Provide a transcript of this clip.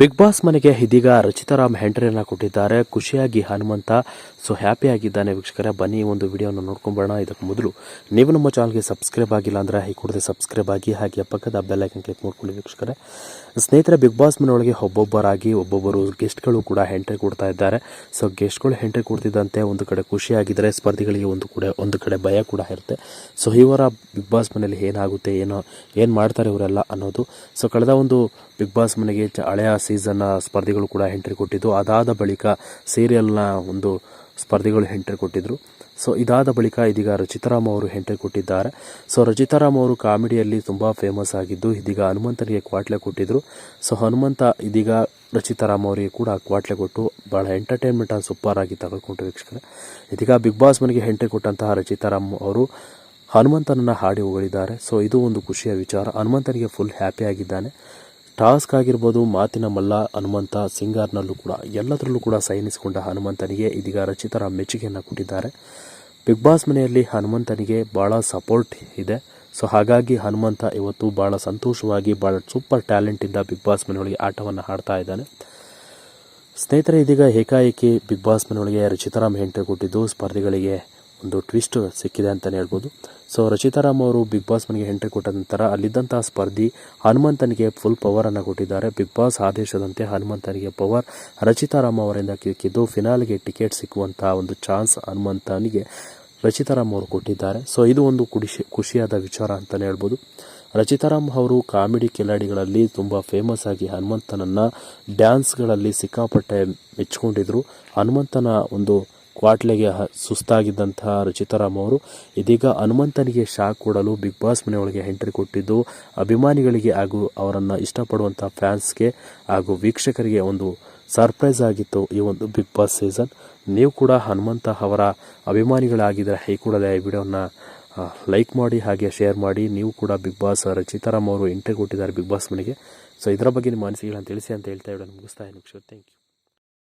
Big boss ಮನೆಗೆ ಇದೀಗ ರಚಿತಾರಾಮ್ ಹೆಂಡ್ರಿಯನ್ನ ಕೊಟ್ಟಿದ್ದಾರೆ. ಖುಷಿಯಾಗಿ ಹನುಮಂತ ಸೊ ಹ್ಯಾಪಿ ಆಗಿದ್ದಾನೆ ವೀಕ್ಷಕರೇ, ಬನ್ನಿ ಈ ಒಂದು ವಿಡಿಯೋನ ನೋಡ್ಕೊಂಬರೋಣ. ಇದಕ್ಕೆ ಮೊದಲು ನೀವು ನಮ್ಮ ಚಾನಲ್ಗೆ ಸಬ್ಸ್ಕ್ರೈಬ್ ಆಗಿಲ್ಲ ಅಂದರೆ ಈ ಕೊಡದೆ ಸಬ್ಸ್ಕ್ರೈಬ್ ಆಗಿ, ಹಾಗೆ ಪಕ್ಕದ ಬೆಲ್ಲೈಕನ್ ಕ್ಲಿಕ್ ಮಾಡ್ಕೊಳ್ಳಿ ವೀಕ್ಷಕರೇ. ಸ್ನೇಹಿತರೆ, ಬಿಗ್ ಬಾಸ್ ಮನೆಯೊಳಗೆ ಒಬ್ಬೊಬ್ಬರಾಗಿ ಒಬ್ಬೊಬ್ಬರು ಗೆಸ್ಟ್ಗಳು ಕೂಡ ಎಂಟ್ರಿ ಕೊಡ್ತಾ ಇದ್ದಾರೆ. ಸೊ ಗೆಸ್ಟ್ಗಳು ಎಂಟ್ರಿ ಕೊಡ್ತಿದ್ದಂತೆ ಒಂದು ಕಡೆ ಖುಷಿಯಾಗಿದ್ದರೆ ಸ್ಪರ್ಧಿಗಳಿಗೆ ಒಂದು ಕಡೆ ಒಂದು ಕಡೆ ಭಯ ಕೂಡ ಇರುತ್ತೆ. ಸೊ ಇವರ ಬಿಗ್ ಬಾಸ್ ಮನೆಯಲ್ಲಿ ಏನಾಗುತ್ತೆ, ಏನೋ, ಏನು ಮಾಡ್ತಾರೆ ಇವರೆಲ್ಲ ಅನ್ನೋದು. ಸೊ ಕಳೆದ ಒಂದು ಬಿಗ್ ಬಾಸ್ ಮನೆಗೆ ಹಳೆಯ ಸೀಸನ್ನ ಸ್ಪರ್ಧಿಗಳು ಕೂಡ ಎಂಟ್ರಿ ಕೊಟ್ಟಿದ್ದು. ಅದಾದ ಬಳಿಕ ಸೀರಿಯಲ್ನ ಒಂದು ಸ್ಪರ್ಧಿಗಳು ಎಂಟ್ರಿ ಕೊಟ್ಟಿದ್ದರು ಸೊ ಇದಾದ ಬಳಿಕ ಇದೀಗ ರಚಿತಾರಾಮ್ ಅವರು ಎಂಟ್ರಿ ಕೊಟ್ಟಿದ್ದಾರೆ. ಸೊ ರಚಿತಾರಾಮ್ ಅವರು ಕಾಮಿಡಿಯಲ್ಲಿ ತುಂಬ ಫೇಮಸ್ ಆಗಿದ್ದು, ಇದೀಗ ಹನುಮಂತನಿಗೆ ಕ್ವಾಟ್ಲೆ ಕೊಟ್ಟಿದ್ದರು ಸೊ ಹನುಮಂತ ಇದೀಗ ರಚಿತಾರಾಮ್ ಅವರಿಗೆ ಕೂಡ ಕ್ವಾಟ್ಲೆ ಕೊಟ್ಟು ಭಾಳ ಎಂಟರ್ಟೈನ್ಮೆಂಟ್ ಸೂಪರ್ ಆಗಿ ತಗೊಳ್ಕೊಂಡು ವೀಕ್ಷಕರೇ. ಇದೀಗ ಬಿಗ್ ಬಾಸ್ ಮನೆಗೆ ಎಂಟ್ರಿ ಕೊಟ್ಟಂತಹ ರಚಿತಾರಾಮ್ ಅವರು ಹನುಮಂತನನ್ನು ಹಾಡಿ ಹೊಗಳಿದ್ದಾರೆ. ಸೊ ಇದು ಒಂದು ಖುಷಿಯ ವಿಚಾರ. ಹನುಮಂತನಿಗೆ ಫುಲ್ ಹ್ಯಾಪಿ ಆಗಿದ್ದಾನೆ. ಟಾಸ್ಕ್ ಆಗಿರ್ಬೋದು, ಮಾತಿನ ಮಲ್ಲ, ಹನುಮಂತ ಸಿಂಗಾರ್ನಲ್ಲೂ ಕೂಡ, ಎಲ್ಲದರಲ್ಲೂ ಕೂಡ ಸೈನಿಸಿಕೊಂಡ ಹನುಮಂತನಿಗೆ ಇದೀಗ ರಚಿತರ ಮೆಚ್ಚುಗೆಯನ್ನು ಕೊಟ್ಟಿದ್ದಾರೆ. ಬಿಗ್ ಬಾಸ್ ಮನೆಯಲ್ಲಿ ಹನುಮಂತನಿಗೆ ಭಾಳ ಸಪೋರ್ಟ್ ಇದೆ. ಸೊ, ಹಾಗಾಗಿ ಹನುಮಂತ ಇವತ್ತು ಭಾಳ ಸಂತೋಷವಾಗಿ ಭಾಳ ಸೂಪರ್ ಟ್ಯಾಲೆಂಟಿಂದ ಬಿಗ್ ಬಾಸ್ ಮನೆಯೊಳಗೆ ಆಟವನ್ನು ಆಡ್ತಾ ಇದ್ದಾನೆ. ಸ್ನೇಹಿತರೆ, ಇದೀಗ ಏಕಾಏಕಿ ಬಿಗ್ ಬಾಸ್ ಮನೆಯೊಳಗೆ ರಚಿತಾರಾಮ್ ಎಂಟ್ರಿ ಕೊಟ್ಟಿದ್ದು ಸ್ಪರ್ಧಿಗಳಿಗೆ ಒಂದು ಟ್ವಿಸ್ಟ್ ಸಿಕ್ಕಿದೆ ಅಂತಲೇ ಹೇಳ್ಬೋದು. ಸೊ ರಚಿತಾರಾಮ್ ಅವರು ಬಿಗ್ ಬಾಸ್ ಮನೆಗೆ ಎಂಟ್ರಿ ಕೊಟ್ಟ ನಂತರ ಅಲ್ಲಿದ್ದಂಥ ಸ್ಪರ್ಧಿ ಹನುಮಂತನಿಗೆ ಫುಲ್ ಪವರನ್ನು ಕೊಟ್ಟಿದ್ದಾರೆ. ಬಿಗ್ ಬಾಸ್ ಆದೇಶದಂತೆ ಹನುಮಂತನಿಗೆ ಪವರ್ ರಚಿತಾರಾಮ್ ಅವರಿಂದ ಕಿಕ್ಕಿದ್ದು ಫಿನಾಲ್ಗೆ ಟಿಕೆಟ್ ಸಿಕ್ಕುವಂತಹ ಒಂದು ಚಾನ್ಸ್ ಹನುಮಂತನಿಗೆ ರಚಿತಾರಾಮ್ ಅವರು ಕೊಟ್ಟಿದ್ದಾರೆ. ಸೊ ಇದು ಒಂದು ಖುಷಿ, ಖುಷಿಯಾದ ವಿಚಾರ ಅಂತಲೇ ಹೇಳ್ಬೋದು. ರಚಿತಾರಾಮ್ ಅವರು ಕಾಮಿಡಿ ಕಿಲಾಡಿಗಳಲ್ಲಿ ತುಂಬ ಫೇಮಸ್ ಆಗಿ ಹನುಮಂತನನ್ನು ಡ್ಯಾನ್ಸ್ಗಳಲ್ಲಿ ಸಿಕ್ಕಾಪಟ್ಟೆ ಮೆಚ್ಚಿಕೊಂಡಿದ್ರು ಹನುಮಂತನ ಒಂದು ಕ್ವಾಟ್ಲೆಗೆ ಸುಸ್ತಾಗಿದ್ದಂತಹ ರುಚಿತಾರಾಮ್ ಅವರು ಇದೀಗ ಹನುಮಂತನಿಗೆ ಶಾಕ್ ಕೊಡಲು ಬಿಗ್ ಬಾಸ್ ಮನೆಯೊಳಗೆ ಎಂಟ್ರಿ ಕೊಟ್ಟಿದ್ದು, ಅಭಿಮಾನಿಗಳಿಗೆ ಹಾಗೂ ಅವರನ್ನು ಇಷ್ಟಪಡುವಂಥ ಫ್ಯಾನ್ಸ್ಗೆ ಹಾಗೂ ವೀಕ್ಷಕರಿಗೆ ಒಂದು ಸರ್ಪ್ರೈಸ್ ಆಗಿತ್ತು ಈ ಒಂದು ಬಿಗ್ ಬಾಸ್ ಸೀಸನ್ ನೀವು ಕೂಡ ಹನುಮಂತ ಅವರ ಅಭಿಮಾನಿಗಳಾಗಿದ್ದರೆ ಹೈ ಕೂಡಲೇ ಈ ವಿಡಿಯೋನ ಲೈಕ್ ಮಾಡಿ, ಹಾಗೆ ಶೇರ್ ಮಾಡಿ. ನೀವು ಕೂಡ ಬಿಗ್ ಬಾಸ್ ರಚಿತಾರಾಮ್ ಅವರು ಎಂಟ್ರಿ ಕೊಟ್ಟಿದ್ದಾರೆ ಬಿಗ್ ಬಾಸ್ ಮನೆಗೆ. ಸೊ ಇದರ ಬಗ್ಗೆ ನಿಮ್ಮ ಅನಿಸಿಕೆಗಳನ್ನು ತಿಳಿಸಿ ಅಂತ ಹೇಳ್ತಾ ವಿಡಿಯೋ ಮುಗಿಸ್ತಾ ಇದ್ದೀನಿ. Thank you